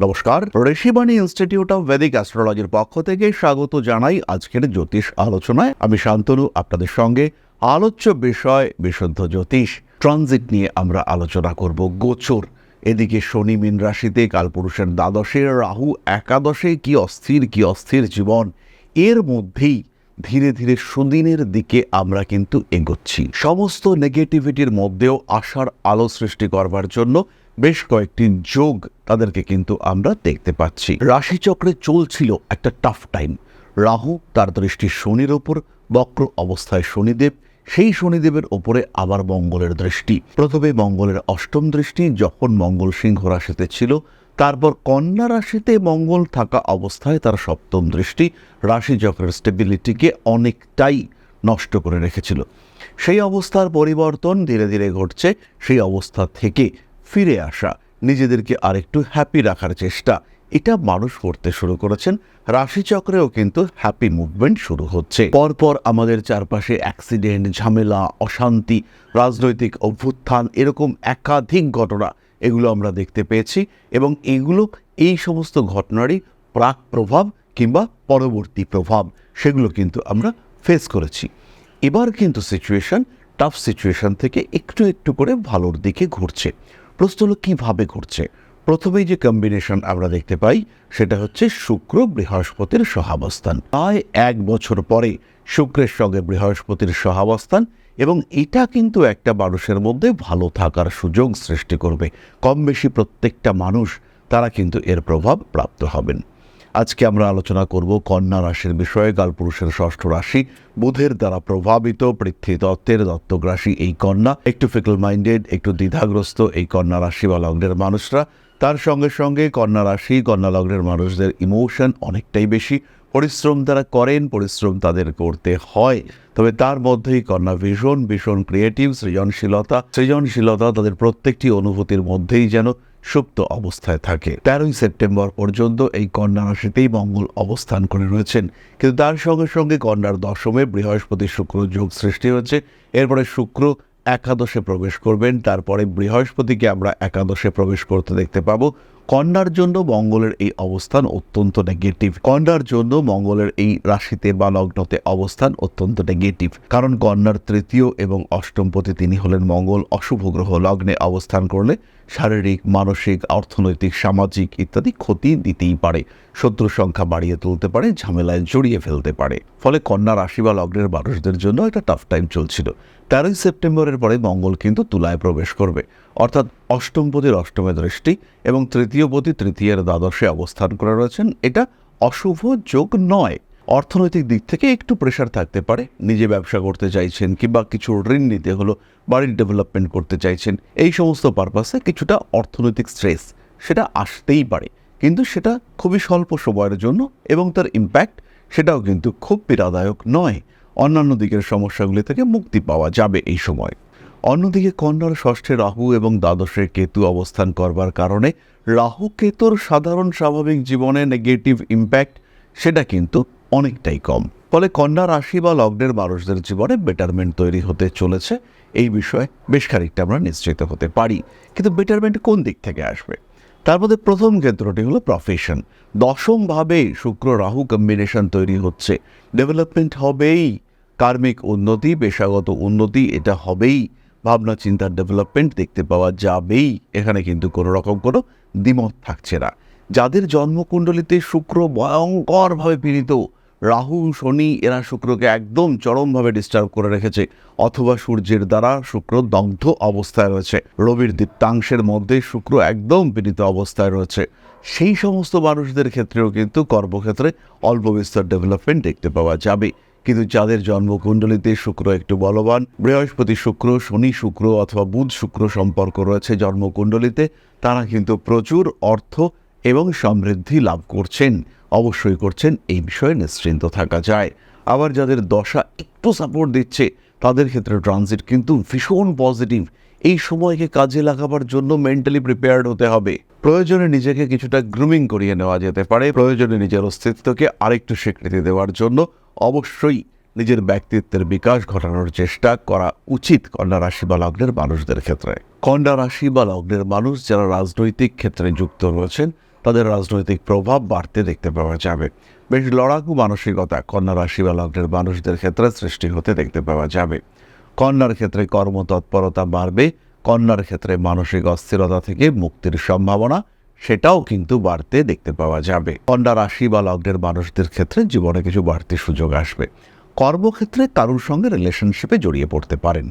নমস্কার, Rishibani institute of Vedic অ্যাস্ট্রোলজির পক্ষ থেকে স্বাগত জানাই আজকের জ্যোতিষ আলোচনায়। আমি শান্তনু, আপনাদের সঙ্গে আলোচ্য বিষয় বিশুদ্ধ জ্যোতিষ ট্রানজিট নিয়ে আমরা আলোচনা করব গোচর। এদিকে শনি মীন রাশিতে কালপুরুষের দ্বাদশে, রাহু একাদশে কি অস্থির কি অস্থির জীবন? এর মধ্যেই ধীরে ধীরে সুদিনের দিকে আমরা কিন্তু এগোচ্ছি। সমস্ত নেগেটিভিটির মধ্যেও আশার আলো সৃষ্টি করবার জন্য বেশ কয়েকটি যোগ তাদেরকে কিন্তু আমরা দেখতে পাচ্ছি। রাশিচক্রে চলছিল একটা টাফ টাইম রাহু তার দৃষ্টি শনির ওপর, বক্র অবস্থায় শনিদেব। সেই শনিদেবের ওপরে আবার মঙ্গলের দৃষ্টি। প্রথমে মঙ্গলের অষ্টম দৃষ্টি, যখন মঙ্গল সিংহ রাশিতে ছিল, তারপর কন্যা রাশিতে মঙ্গল থাকা অবস্থায় তার সপ্তম দৃষ্টি। রাশিচক্রের স্টেবিলিটিকে অনেকটাই নষ্ট করে রেখেছিল। সেই অবস্থার পরিবর্তন ধীরে ধীরে ঘটছে। সেই অবস্থা থেকে ফিরে আসা, নিজেদেরকে আরেকটু হ্যাপি রাখার চেষ্টা। এটা মানুষ করতে শুরু করেছেন। রাশিচক্রেও কিন্তু হ্যাপি মুভমেন্ট শুরু হচ্ছে। পরপর আমাদের চারপাশে অ্যাক্সিডেন্ট ঝামেলা, অশান্তি, রাজনৈতিক অভ্যুত্থান, এরকম একাধিক ঘটনা, এগুলো আমরা দেখতে পেয়েছি এবং এগুলো, এই সমস্ত ঘটনারই প্রাক প্রভাব কিংবা পরবর্তী প্রভাব, সেগুলো কিন্তু আমরা ফেস করেছি। এবার কিন্তু সিচুয়েশন টাফ সিচুয়েশন থেকে একটু একটু করে ভালোর দিকে ঘুরছে। প্রশ্ন হলো কীভাবে ঘুরছে প্রথমেই যে কম্বিনেশন আমরা দেখতে পাই, সেটা হচ্ছে শুক্র বৃহস্পতির সহাবস্থান। প্রায় এক বছর পরে শুক্রের সঙ্গে বৃহস্পতির সহাবস্থান এবং এটা কিন্তু একটা মানুষের মধ্যে ভালো থাকার সুযোগ সৃষ্টি করবে। কম বেশি প্রত্যেকটা মানুষ, তারা কিন্তু এর প্রভাব প্রাপ্ত হবেন। আজকে আমরা আলোচনা করব কন্যা রাশির বিষয়ে কালপুরুষের ষষ্ঠ রাশি, বুধের দ্বারা প্রভাবিত পৃথ্বী দত্তের দত্তক রাশি এই কন্যা। একটু ফিকল মাইন্ডেড একটু দ্বিধাগ্রস্ত এই কন্যা রাশি বা লগ্নের মানুষরা। তার সঙ্গে সঙ্গে কন্যা রাশি, কন্যা লগ্নের মানুষদের ইমোশন অনেকটাই বেশি। পরিশ্রম তারা করেন, পরিশ্রম তাদের করতে হয়। তবে তার মধ্যেই কন্যা ভীষণ ভীষণ ক্রিয়েটিভ সৃজনশীলতা। সৃজনশীলতা তাদের প্রত্যেকটি অনুভূতির মধ্যেই যেন সুপ্ত অবস্থায় থাকে। তেরোই সেপ্টেম্বর পর্যন্ত এই কন্যা রাশিতেই মঙ্গল অবস্থান করে রয়েছেন। কিন্তু তার সঙ্গে সঙ্গে কন্যার দশমে বৃহস্পতি শুক্র যোগ সৃষ্টি হয়েছে। এরপরে শুক্র একাদশে প্রবেশ করবেন। তারপরে বৃহস্পতিকে আমরা একাদশে প্রবেশ করতে দেখতে পাবো। কন্যার জন্য মঙ্গলের এই অবস্থান অত্যন্ত নেগেটিভ কন্যার জন্য মঙ্গলের এই রাশিতে বা লগ্নতে অবস্থান অত্যন্ত নেগেটিভ কারণ কন্যার তৃতীয় এবং অষ্টমপতি তিনি হলেন মঙ্গল, অশুভ গ্রহ। লগ্নে অবস্থান করলে শারীরিক, মানসিক, অর্থনৈতিক, সামাজিক ইত্যাদি ক্ষতি দিতেই পারে। শত্রু সংখ্যা বাড়িয়ে তুলতে পারে, ঝামেলায় জড়িয়ে ফেলতে পারে। ফলে কন্যা রাশি বা লগ্নের মানুষদের জন্য একটা টাফ টাইম চলছিল। তেরোই সেপ্টেম্বরের পরে মঙ্গল কিন্তু তুলায় প্রবেশ করবে। অর্থাৎ অষ্টমপতির অষ্টমে দৃষ্টি এবং তৃতীয়পতি তৃতীয়ের দ্বাদশে অবস্থান করে রয়েছেন। এটা অশুভ যোগ নয়। অর্থনৈতিক দিক থেকে একটু প্রেশার থাকতে পারে। নিজে ব্যবসা করতে চাইছেন কিংবা কিছু ঋণ নিতে হলো, বাড়ির ডেভেলপমেন্ট করতে চাইছেন, এই সমস্ত পারপাসে কিছুটা অর্থনৈতিক স্ট্রেস সেটা আসতেই পারে। কিন্তু সেটা খুবই স্বল্প সময়ের জন্য এবং তার ইম্প্যাক্ট সেটাও কিন্তু খুব পীড়াদায়ক নয়। অন্যান্য দিকের সমস্যাগুলি থেকে মুক্তি পাওয়া যাবে এই সময়। অন্যদিকে কন্যার ষষ্ঠে রাহু এবং দ্বাদশে কেতু অবস্থান করবার কারণে রাহু কেতুর সাধারণ স্বাভাবিক জীবনে নেগেটিভ ইম্প্যাক্ট সেটা কিন্তু অনেকটাই কম। ফলে কন্যা রাশি বা লগ্নের মানুষদের জীবনে বেটারমেন্ট তৈরি হতে চলেছে। এই বিষয়ে বেশ খানিকটা আমরা নিশ্চিত হতে পারি। কিন্তু বেটারমেন্ট কোন দিক থেকে আসবে? তার মধ্যে প্রথম ক্ষেত্রটি হলো প্রফেশন দশমভাবে শুক্র রাহু কম্বিনেশন তৈরি হচ্ছে। ডেভেলপমেন্ট হবেই। কার্মিক উন্নতি, পেশাগত উন্নতি, এটা হবেই। ভাবনা চিন্তার ডেভেলপমেন্ট দেখতে পাওয়া যাবেই। এখানে কিন্তু কোনো রকম কোনো দ্বিমত থাকছে না। যাদের জন্মকুণ্ডলিতে শুক্র ভয়ঙ্করভাবে পীড়িত, রাহু, শনি, এরা শুক্রকে একদম চরমভাবে ডিস্টার্ব করে রেখেছে, অথবা সূর্যের দ্বারা শুক্র দগ্ধ অবস্থায় রয়েছে। রবির দীপ্তাংশের মধ্যে শুক্র একদম পীড়িত অবস্থায় রয়েছে। সেই সমস্ত মানুষদের ক্ষেত্রেও কিন্তু কর্মক্ষেত্রে অল্প বিস্তর ডেভেলপমেন্ট দেখতে পাওয়া যাবে। কিন্তু যাদের জন্মকুণ্ডলিতে শুক্র একটু বলবান, বৃহস্পতি শুক্র, শনি শুক্র অথবা বুধ শুক্র সম্পর্ক রয়েছে জন্মকুণ্ডলিতে, তারা কিন্তু প্রচুর অর্থ এবং সমৃদ্ধি লাভ করছেন। অবশ্যই করছেন, এই বিষয়ে নিশ্চিন্ত থাকা যায়। আবার যাদের দশা একটু সাপোর্ট দিচ্ছে, তাদের ক্ষেত্রে ট্রানজিট কিন্তু ভীষণ পজিটিভ এই সময়কে কাজে লাগাবার জন্য মেন্টালি প্রিপেয়ার্ড হতে হবে। প্রয়োজনে নিজেকে কিছুটা গ্রুমিং করিয়ে নেওয়া যেতে পারে। প্রয়োজনে নিজের অস্তিত্বকে আরেকটু স্বীকৃতি দেওয়ার জন্য অবশ্যই নিজের ব্যক্তিত্বের বিকাশ ঘটানোর চেষ্টা করা উচিত কন্যা রাশি বা লগ্নের মানুষদের ক্ষেত্রে। কন্যা রাশি বা লগ্নের মানুষ যারা রাজনৈতিক ক্ষেত্রে যুক্ত রয়েছেন, তাদের রাজনৈতিক প্রভাব বাড়তে দেখতে পাওয়া যাবে। বেশ লড়াকু মানসিকতা কন্যা রাশি বা লগ্নের মানুষদের ক্ষেত্রে সৃষ্টি হতে দেখতে পাওয়া যাবে। কন্যার ক্ষেত্রে কর্মতৎপরতা বাড়বে কন্যার ক্ষেত্রে মানসিক অস্থিরতা থেকে মুক্তির সম্ভাবনা, সেটাও কিন্তু বাড়তে দেখতে পাওয়া যাবে। কন্যা রাশি বা লগ্নের মানুষদের ক্ষেত্রে জীবনে কিছু বাড়তি সুযোগ আসবে। কর্মক্ষেত্রে কারোর সঙ্গে রিলেশনশিপে জড়িয়ে পড়তে পারেন।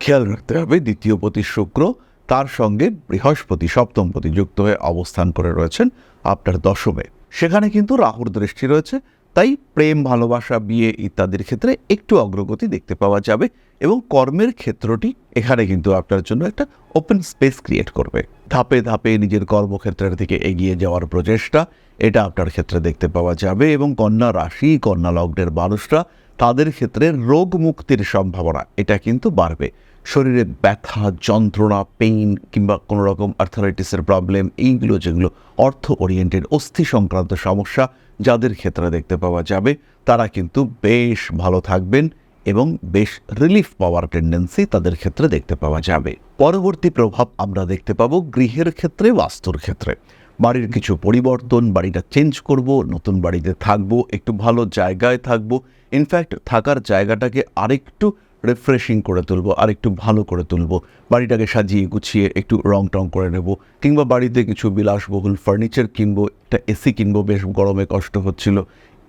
খেয়াল রাখতে হবে, দ্বিতীয় পতি শুক্র তার সঙ্গে বৃহস্পতি সপ্তমপতি যুক্ত হয়ে অবস্থান করে রয়েছেন আপনার দশমে। সেখানে কিন্তু রাহুর দৃষ্টি রয়েছে। তাই প্রেম, ভালোবাসা, বিয়ে ইত্যাদির ক্ষেত্রে একটু অগ্রগতি দেখতে পাওয়া যাবে এবং কর্মের ক্ষেত্রটি এখানে কিন্তু আপনার জন্য একটা ওপেন স্পেস ক্রিয়েট করবে। ধাপে ধাপে নিজের কর্মক্ষেত্রের দিকে এগিয়ে যাওয়ার প্রচেষ্টা, এটা আপনার ক্ষেত্রে দেখতে পাওয়া যাবে এবং কন্যা রাশি, কন্যা লগ্নের মানুষরা তাদের ক্ষেত্রে রোগ মুক্তির সম্ভাবনা, এটা কিন্তু বাড়বে। শরীরে ব্যথা, যন্ত্রণা পেইন কিংবা কোনো রকম আর্থারাইটিসের প্রবলেম এইগুলো যেগুলো অর্থ ওরিয়েন্টেড অস্থি সংক্রান্ত সমস্যা যাদের ক্ষেত্রে দেখতে পাওয়া যাবে, তারা কিন্তু বেশ ভালো থাকবেন এবং বেশ রিলিফ পাওয়ার টেন্ডেন্সি তাদের ক্ষেত্রে দেখতে পাওয়া যাবে। পরবর্তী প্রভাব আমরা দেখতে পাবো গৃহের ক্ষেত্রে, বাস্তুর ক্ষেত্রে। বাড়ির কিছু পরিবর্তন, বাড়িটা চেঞ্জ করব, নতুন বাড়িতে থাকব, একটু ভালো জায়গায় থাকব। ইনফ্যাক্ট থাকার জায়গাটাকে আরেকটু রিফ্রেশিং করে তুলবো আর একটু ভালো করে তুলবো, বাড়িটাকে সাজিয়ে গুছিয়ে একটু রং টং করে নেব, কিংবা বাড়িতে কিছু বিলাসবহুল ফার্নিচার কিনবো, একটা এসি কিনবো, বেশ গরমে কষ্ট হচ্ছিল।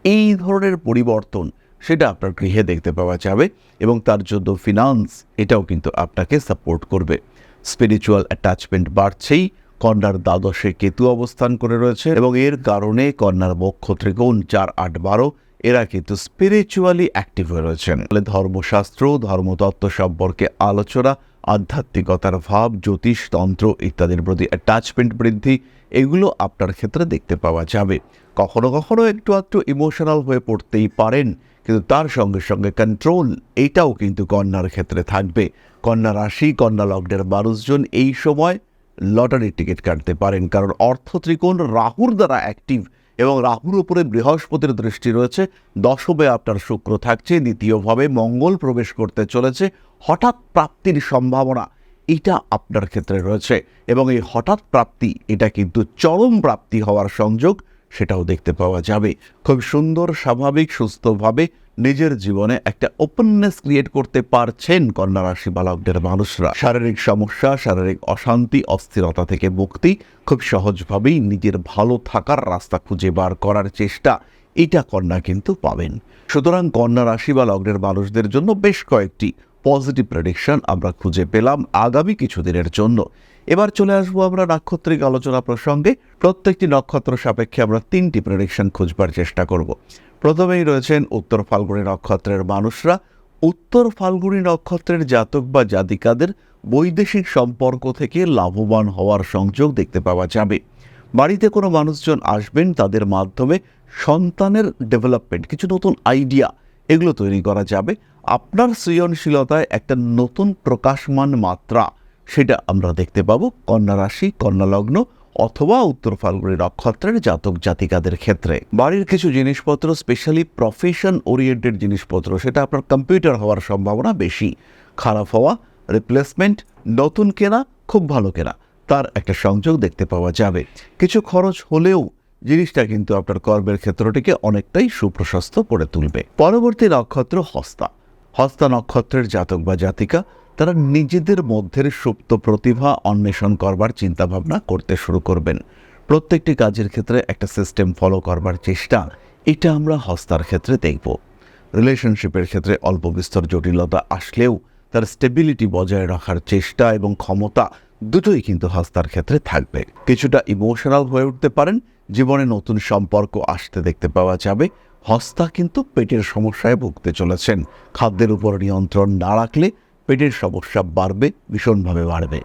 এই ধরনের পরিবর্তন সেটা আপনার গৃহে দেখতে পাওয়া যাবে এবং তার জন্য ফিনান্স এটাও কিন্তু আপনাকে সাপোর্ট করবে। স্পিরিচুয়াল অ্যাটাচমেন্ট বাড়ছেই, কন্যার দ্বাদশে কেতু অবস্থান করে রয়েছে এবং এর কারণে কন্যার বক্ষ ত্রিকোণ চার আট বারো এরা কিন্তু স্পিরিচুয়ালি অ্যাক্টিভ হয়ে রয়েছেন। ধর্মশাস্ত্র, ধর্মতত্ত্ব সম্পর্কে আলোচনা, আধ্যাত্মিকতার ভাব, জ্যোতিষ, তন্ত্র ইত্যাদির প্রতি অ্যাটাচমেন্ট বৃদ্ধি, এগুলো আপনার ক্ষেত্রে দেখতে পাওয়া যাবে। কখনো কখনো একটু একটু ইমোশনাল হয়ে পড়তেই পারেন, কিন্তু তার সঙ্গে সঙ্গে কন্ট্রোল এটাও কিন্তু কন্যার ক্ষেত্রে থাকবে। কন্যা রাশি, কন্যা লগ্নের মানুষজন এই সময় লটারির টিকিট কাটতে পারেন, কারণ অর্থ ত্রিকোণ রাহুর দ্বারা অ্যাক্টিভ এবং রাহুর উপরে বৃহস্পতির দৃষ্টি রয়েছে। দশমে আপনার শুক্র থাকছে, দ্বিতীয়ভাবে মঙ্গল প্রবেশ করতে চলেছে। হঠাৎ প্রাপ্তির সম্ভাবনা, এটা আপনার ক্ষেত্রে রয়েছে। এবং এই হঠাৎ প্রাপ্তি, এটা কিন্তু চরম প্রাপ্তি হওয়ার সংযোগ, সেটাও দেখতে পাওয়া যাবে। খুব সুন্দর, স্বাভাবিক, সুস্থভাবে নিজের জীবনে একটা ওপেননেস ক্রিয়েট করতে পারছেন কন্যা রাশি বালকদের মানুষরা। শারীরিক সমস্যা, শারীরিক অশান্তি, অস্থিরতা থেকে মুক্তি, খুব সহজভাবেই নিজের ভালো থাকার রাস্তা খুঁজে বার করার চেষ্টা এটা কন্যা কিন্তু পাবেন। সুতরাং কন্যা রাশি বা লগ্নের মানুষদের জন্য বেশ কয়েকটি পজিটিভ প্রেডিকশন আমরা খুঁজে পেলাম আগামী কিছুদিনের জন্য। এবার চলে আসব আমরা নাক্ষত্রিক আলোচনা প্রসঙ্গে। প্রত্যেকটি নক্ষত্র সাপেক্ষে আমরা তিনটি প্রেডিকশন খুঁজবার চেষ্টা করব। প্রথমেই রয়েছেন উত্তর ফাল্গুনী নক্ষত্রের মানুষরা। উত্তর ফাল্গুনী নক্ষত্রের জাতক বা জাতিকাদের বৈদেশিক সম্পর্ক থেকে লাভবান হওয়ার সংযোগ দেখতে পাওয়া যাবে। বাড়িতে কোনো মানুষজন আসবেন, তাদের মাধ্যমে সন্তানের ডেভেলপমেন্ট কিছু নতুন আইডিয়া এগুলো তৈরি করা যাবে। আপনার সৃজনশীলতায় একটা নতুন প্রকাশমান মাত্রা, সেটা আমরা দেখতে পাবো। কন্যা রাশি, কন্যা লগ্ন অথবা উত্তর ফাল্গুনি নক্ষত্রের জাতক জাতিকাদের ক্ষেত্রে। বাড়ির কিছু জিনিসপত্র স্পেশালি প্রফেশন ওরিয়েন্টেড জিনিসপত্র, সেটা আপনার কম্পিউটার হওয়ার সম্ভাবনা বেশি। খারাপ হওয়া রিপ্লেসমেন্ট নতুন কেনা, খুব ভালো কেনা, তার একটা সংযোগ দেখতে পাওয়া যাবে। কিছু খরচ হলেও জিনিসটা কিন্তু আপনার কর্মের ক্ষেত্রটিকে অনেকটাই সুপ্রশস্ত করে তুলবে। পরবর্তী নক্ষত্র হস্তা। হস্তা নক্ষত্রের জাতক বা জাতিকা তারা নিজেদের মধ্যের সুপ্ত প্রতিভা অন্বেষণ করবার চিন্তাভাবনা করতে শুরু করবেন। প্রত্যেকটি কাজের ক্ষেত্রে একটা সিস্টেম ফলো করবার চেষ্টা, এটা আমরা হস্তার ক্ষেত্রে দেখব। রিলেশনশিপের ক্ষেত্রে অল্প বিস্তর জটিলতা আসলেও তার স্টেবিলিটি বজায় রাখার চেষ্টা এবং ক্ষমতা দুটোই কিন্তু হস্তার ক্ষেত্রে থাকবে। কিছুটা ইমোশনাল হয়ে উঠতে পারেন, জীবনে নতুন সম্পর্ক আসতে দেখতে পাওয়া যাবে। হস্তা কিন্তু পেটের সমস্যায় ভুগতে চলেছেন। খাদ্যের উপর নিয়ন্ত্রণ না রাখলে পেটের সমস্যা বাড়বে, ভীষণভাবে বাড়বে।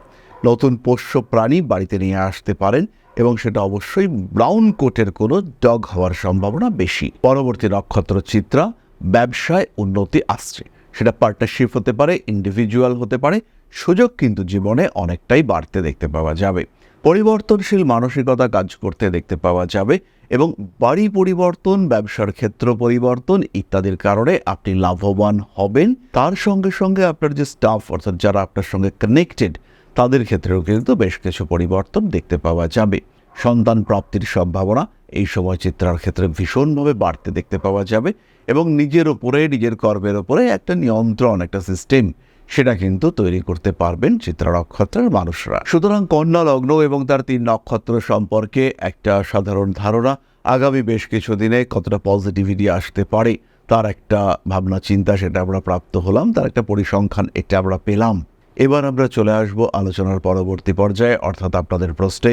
নতুন পোষ্য প্রাণী বাড়িতে নিয়ে আসতে পারেন এবং সেটা অবশ্যই ব্রাউন কোটের কোনো ডগ হওয়ার সম্ভাবনা বেশি। পরবর্তী নক্ষত্র চিত্রা ব্যবসায় উন্নতি আসছে। সেটা পার্টনারশিপ হতে পারে ইন্ডিভিজুয়াল হতে পারে। সুযোগ কিন্তু জীবনে অনেকটাই বাড়তে দেখতে পাওয়া যাবে। পরিবর্তনশীল মানসিকতা কাজ করতে দেখতে পাওয়া যাবে এবং বাড়ি পরিবর্তন, ব্যবসার ক্ষেত্র পরিবর্তন ইত্যাদির কারণে আপনি লাভবান হবেন। তার সঙ্গে সঙ্গে আপনার যে স্টাফ অর্থাৎ যারা আপনার সঙ্গে কানেক্টেড তাদের ক্ষেত্রেও কিন্তু বেশ কিছু পরিবর্তন দেখতে পাওয়া যাবে। সন্তান প্রাপ্তির সম্ভাবনা এই সময় চিত্রার ক্ষেত্রে ভীষণভাবে বাড়তে দেখতে পাওয়া যাবে এবং নিজের ওপরে নিজের কর্মের ওপরে একটা নিয়ন্ত্রণ, একটা সিস্টেম সেটা কিন্তু তৈরি করতে পারবেন চিত্রা নক্ষত্রের মানুষরা। সুতরাং কন্যা লগ্ন এবং তার তিন নক্ষত্র সম্পর্কে একটা সাধারণ ধারণা। আগামী বেশ কিছু দিনে কতটা পজিটিভিটি আসতে পারে তার একটা ভাবনা চিন্তা সেটা আমরা প্রাপ্ত হলাম, তার একটা পরিসংখ্যান এটা আমরা পেলাম। এবার আমরা চলে আসব আলোচনার পরবর্তী পর্যায়ে, অর্থাৎ আপনাদের প্রশ্নে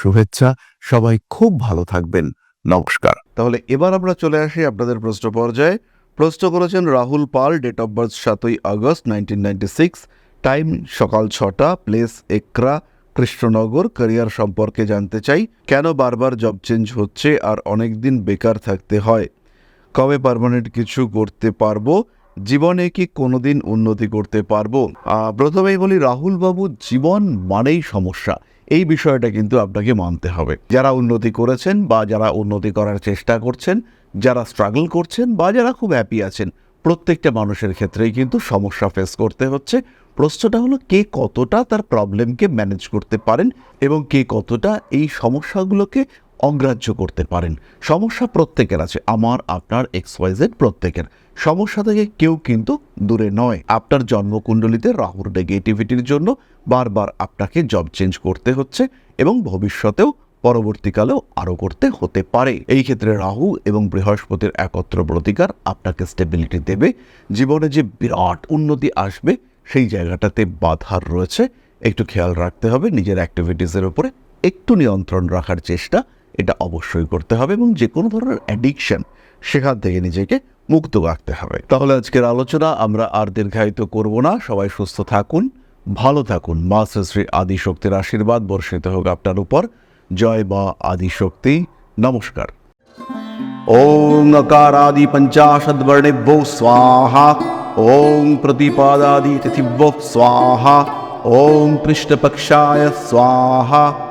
শুভেচ্ছা। সবাই খুব ভালো থাকবেন। নমস্কার। তাহলে এবার আমরা চলে আসি আপনাদের প্রশ্ন পর্যায়ে। প্রশ্ন করেছেন Rahul Pal date of birth সাতই আগস্ট নাইনটিন টাইম সকাল ছটা প্লেস একরা, কৃষ্ণনগর ক্যারিয়ার সম্পর্কে জানতে চাই, কেন বারবার জব চেঞ্জ হচ্ছে আর অনেক দিন বেকার থাকতে হয়? কবে পারমানেন্ট কিছু করতে পারব? জীবনে কি কোনোদিন উন্নতি করতে পারব? প্রথমেই বলি রাহুল বাবু জীবন মানেই সমস্যা। এই বিষয়টা কিন্তু আপনাকে মানতে হবে। যারা উন্নতি করেছেন বা যারা উন্নতি করার চেষ্টা করছেন, যারা স্ট্রাগল করছেন বা যারা খুব হ্যাপি আছেন, প্রত্যেকটা মানুষের ক্ষেত্রেই কিন্তু সমস্যা ফেস করতে হচ্ছে। প্রশ্নটা হলো, কে কতটা তার প্রবলেমকে ম্যানেজ করতে পারেন এবং কে কতটা এই সমস্যাগুলোকে অগ্রাহ্য করতে পারেন? সমস্যা প্রত্যেকের আছে, আমার, আপনার এক্স ওয়াইজেড প্রত্যেকের। সমস্যা থেকে কেউ কিন্তু দূরে নয়। আপনার জন্মকুণ্ডলিতে রাহুর নেগেটিভিটির জন্য বারবার আপনাকে জব চেঞ্জ করতে হচ্ছে এবং ভবিষ্যতেও পরবর্তীকালেও আরও করতে হতে পারে। এই ক্ষেত্রে রাহু এবং বৃহস্পতির একত্র প্রতিকার আপনাকে স্টেবিলিটি দেবে। জীবনে যে বিরাট উন্নতি আসবে, সেই জায়গাটাতে বাধার রয়েছে। একটু খেয়াল রাখতে হবে, নিজের অ্যাক্টিভিটিসের উপরে একটু নিয়ন্ত্রণ রাখার চেষ্টা এটা অবশ্যই করতে হবে এবং যে কোনো ধরনের অ্যাডিকশন সেখান থেকে নিজেকে মুক্ত রাখতে হবে। তাহলে আজকের আলোচনা আমরা আর দীর্ঘায়িত করব না। সবাই সুস্থ থাকুন ভালো থাকুন। মা শ্রী আদিশক্তির আশীর্বাদ বর্ষিত হোক আপনার উপর। জয় মা আদিশক্তি। নমস্কার। ওং আকারাদি পঞ্চাশদ্বর্ণেভ্যো স্বাহা। ওং প্রতিপাদাদি তিথিব স্বাহা। ওং পৃষ্ঠপক্ষায় স্বাহা।